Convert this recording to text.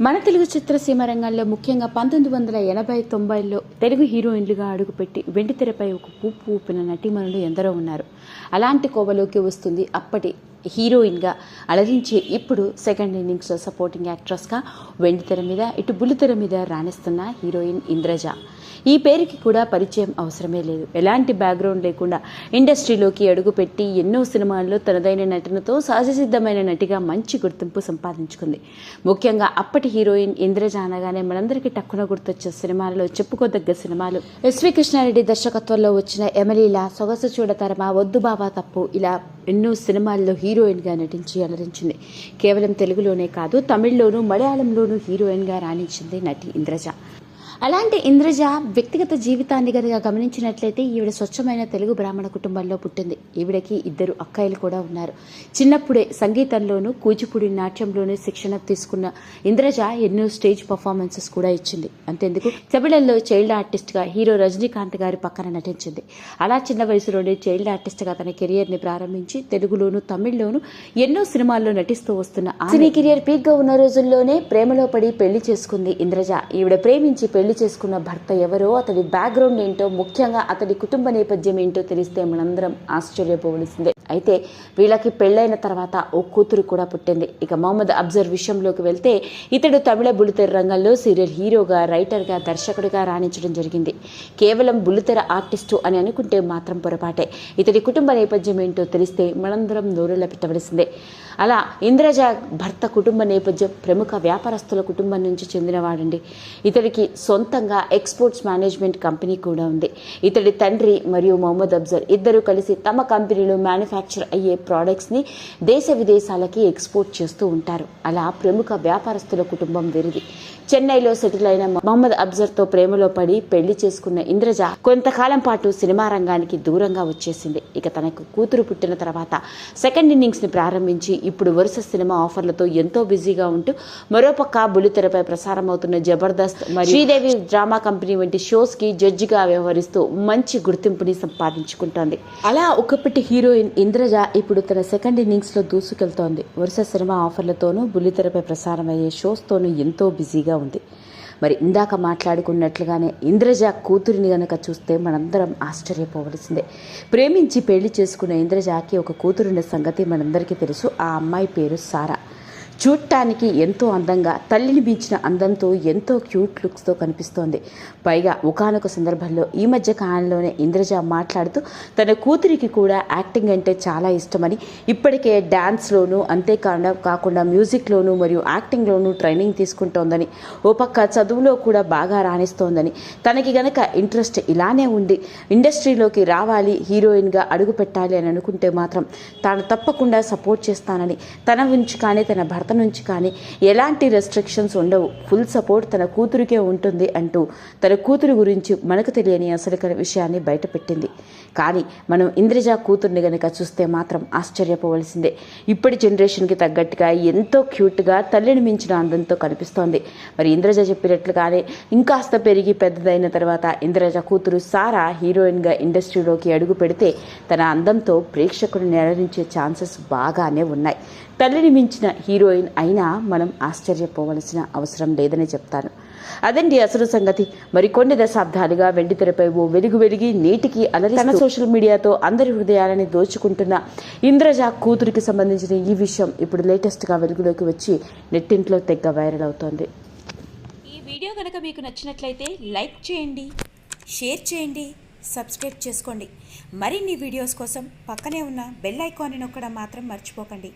మన తెలుగు చిత్రసీమ రంగంలో ముఖ్యంగా పంతొమ్మిది వందల ఎనభై తొంభైలో తెలుగు హీరోయిన్లుగా అడుగుపెట్టి వెండితెరపై ఒక పూపు ఊపిన నటీమణులు ఎందరో ఉన్నారు. అలాంటి కోవలోకి వస్తుంది అప్పటి హీరోయిన్గా అలరించే ఇప్పుడు సెకండ్ ఇన్నింగ్స్లో సపోర్టింగ్ యాక్ట్రెస్గా వెండితెర మీద ఇటు బుల్లితెర మీద రాణిస్తున్న హీరోయిన్ ఇంద్రజ. ఈ పేరుకి కూడా పరిచయం అవసరమే లేదు. ఎలాంటి బ్యాక్గ్రౌండ్ లేకుండా ఇండస్ట్రీలోకి అడుగుపెట్టి ఎన్నో సినిమాల్లో తనదైన నటనతో సహజసిద్ధమైన నటిగా మంచి గుర్తింపు సంపాదించుకుంది. ముఖ్యంగా అప్పటి హీరోయిన్ ఇంద్రజ అనగానే మనందరికీ టక్కున గుర్తొచ్చే సినిమాలలో చెప్పుకోదగ్గ సినిమాలు. ఎస్వి కృష్ణారెడ్డి దర్శకత్వంలో వచ్చిన ఎమలీల సొగసు చూడతరమా వద్దు బాబా తప్పు ఇలా ఎన్నో సినిమాల్లో హీరోయిన్గా నటించి అలరించింది. కేవలం తెలుగులోనే కాదు తమిళ్ళోనూ మలయాళంలోనూ హీరోయిన్గా రాణించింది నటి ఇంద్రజ. అలాంటి ఇంద్రజ వ్యక్తిగత జీవితాన్ని గనక గమనించినట్లయితే ఈవిడ స్వచ్ఛమైన తెలుగు బ్రాహ్మణ కుటుంబంలో పుట్టింది. ఈవిడకి ఇద్దరు అక్కాయిలు కూడా ఉన్నారు. చిన్నప్పుడే సంగీతంలోనూ కూచిపూడి నాట్యంలోనూ శిక్షణ తీసుకున్న ఇంద్రజ ఎన్నో స్టేజ్ పర్ఫార్మెన్సెస్ కూడా ఇచ్చింది. అంతేందుకు? తమిళంలో చైల్డ్ ఆర్టిస్ట్గా హీరో రజనీకాంత్ గారి పక్కన నటించింది. అలా చిన్న వయసులోనే చైల్డ్ ఆర్టిస్ట్గా తన కెరియర్ని ప్రారంభించి తెలుగులోను తమిళ్ళోను ఎన్నో సినిమాల్లో నటిస్తూ వస్తున్న ఆ సినీ కెరియర్ పీక్గా ఉన్న రోజుల్లోనే ప్రేమలో పడి పెళ్ళి చేసుకుంది ఇంద్రజ. ఈవిడ ప్రేమించి పెళ్ళి చేసుకున్న భర్త ఎవరో అతడి బ్యాక్గ్రౌండ్ ఏంటో ముఖ్యంగా అతడి కుటుంబ నేపథ్యం ఏంటో తెలిస్తే మనందరం ఆశ్చర్యపోవలసిందే. అయితే వీళ్ళకి పెళ్ళైన తర్వాత ఓ కూతురు కూడా పుట్టింది. ఇక మహమ్మద్ అబ్జర్ విషయంలోకి వెళ్తే ఇతడు తమిళ బుల్లితెర రంగంలో సీరియల్ హీరోగా రైటర్గా దర్శకుడిగా రాణించడం జరిగింది. కేవలం బుల్లితెర ఆర్టిస్టు అని అనుకుంటే మాత్రం పొరపాటే. ఇతడి కుటుంబ నేపథ్యం ఏంటో తెలిస్తే మనందరం నోరెళ్ళ పెట్టవలసిందే. అలా ఇంద్రజ భర్త కుటుంబ నేపథ్యం ప్రముఖ వ్యాపారస్తుల కుటుంబం నుంచి చెందినవాడండి. ఇతడికి సొంతంగా ఎక్స్పోర్ట్స్ మేనేజ్మెంట్ కంపెనీ కూడా ఉంది. ఇతడి తండ్రి మరియు మొహమ్మద్ అబ్జర్ ఇద్దరు కలిసి తమ కంపెనీలో మ్యానుఫ్యాక్చర్ అయ్యే ప్రోడక్ట్స్ని దేశ విదేశాలకి ఎక్స్పోర్ట్ చేస్తూ ఉంటారు. అలా ప్రముఖ వ్యాపారస్తుల కుటుంబం వీరిది. చెన్నైలో సెటిల్ అయిన మొహమ్మద్ అబ్జర్తో ప్రేమలో పడి పెళ్ళి చేసుకున్న ఇంద్రజ కొంతకాలం పాటు సినిమా రంగానికి దూరంగా వచ్చేసింది. ఇక తనకు కూతురు పుట్టిన తర్వాత సెకండ్ ఇన్నింగ్స్ని ప్రారంభించి ఇప్పుడు వరుస సినిమా ఆఫర్లతో ఎంతో బిజీగా ఉంటూ మరోపక్క బుల్లితెరపై ప్రసారం అవుతున్న జబర్దస్త్ మరియు శ్రీదేవి డ్రామా కంపెనీ వంటి షోస్కి జడ్జిగా వ్యవహరిస్తూ మంచి గుర్తింపుని సంపాదించుకుంటోంది. అలా ఒకప్పటి హీరోయిన్ ఇంద్రజ ఇప్పుడు తన సెకండ్ ఇన్నింగ్స్లో దూసుకెళ్తోంది. వరుస సినిమా ఆఫర్లతోనూ బుల్లితెరపై ప్రసారమయ్యే షోస్తోనూ ఎంతో బిజీగా ఉంది. మరి ఇందాక మాట్లాడుకున్నట్లుగానే ఇంద్రజ కూతురిని గనక చూస్తే మనందరం ఆశ్చర్యపోవలసిందే. ప్రేమించి పెళ్ళి చేసుకున్న ఇంద్రజాకి ఒక కూతురున్న సంగతి మనందరికీ తెలుసు. ఆ అమ్మాయి పేరు సారా. చూడటానికి ఎంతో అందంగా తల్లిని మించిన అందంతో ఎంతో క్యూట్ లుక్స్తో కనిపిస్తోంది. పైగా ఒకనొక సందర్భంలో ఈ మధ్య కాలంలోనే ఇంద్రజ మాట్లాడుతూ తన కూతురికి కూడా యాక్టింగ్ అంటే చాలా ఇష్టమని ఇప్పటికే డ్యాన్స్లోనూ అంతేకాకుండా కాకుండా మ్యూజిక్లోనూ మరియు యాక్టింగ్లోనూ ట్రైనింగ్ తీసుకుంటోందని ఓ పక్క చదువులో కూడా బాగా రాణిస్తోందని. తనకి గనక ఇంట్రెస్ట్ ఇలానే ఉండి ఇండస్ట్రీలోకి రావాలి హీరోయిన్గా అడుగు పెట్టాలి అని అనుకుంటే మాత్రం తాను తప్పకుండా సపోర్ట్ చేస్తానని తన నుంచి కానీ తన భర్త నుంచి కానీ ఎలాంటి రెస్ట్రిక్షన్స్ ఉండవు. ఫుల్ సపోర్ట్ తన కూతురికే ఉంటుంది అంటూ తన కూతురు గురించి మనకు తెలియని అసలు విషయాన్ని బయటపెట్టింది. కానీ మనం ఇంద్రజ కూతుర్ని గనక చూస్తే మాత్రం ఆశ్చర్యపోవలసిందే. ఇప్పటి జనరేషన్కి తగ్గట్టుగా ఎంతో క్యూట్గా తల్లిని మించిన అందంతో కనిపిస్తోంది. మరి ఇంద్రజ చెప్పినట్లుగానే ఇంకాస్త పెరిగి పెద్దదైన తర్వాత ఇంద్రజ కూతురు సారా హీరోయిన్గా ఇండస్ట్రీలోకి అడుగు పెడితే తన అందంతో ప్రేక్షకుడు నెలరించే ఛాన్సెస్ బాగానే ఉన్నాయి. తల్లిని మించిన హీరోయిన్ అయినా మనం ఆశ్చర్యపోవలసిన అవసరం లేదని చెప్తాను. అదండి అసలు సంగతి. మరికొన్ని దశాబ్దాలుగా వెండితెరపై ఓ వెలుగు వెలిగి నేటికి అలరి తన సోషల్ మీడియాతో అందరి హృదయాలని దోచుకుంటున్న ఇంద్రజ కూతురికి సంబంధించిన ఈ విషయం ఇప్పుడు లేటెస్ట్గా వెలుగులోకి వచ్చి నెట్టింట్లో తెగ్గ వైరల్ అవుతోంది. ఈ వీడియో కనుక మీకు నచ్చినట్లయితే లైక్ చేయండి షేర్ చేయండి సబ్స్క్రైబ్ చేసుకోండి. మరిన్ని వీడియోస్ కోసం పక్కనే ఉన్న బెల్ ఐకాన్ని నొక్కడం మాత్రం మర్చిపోకండి.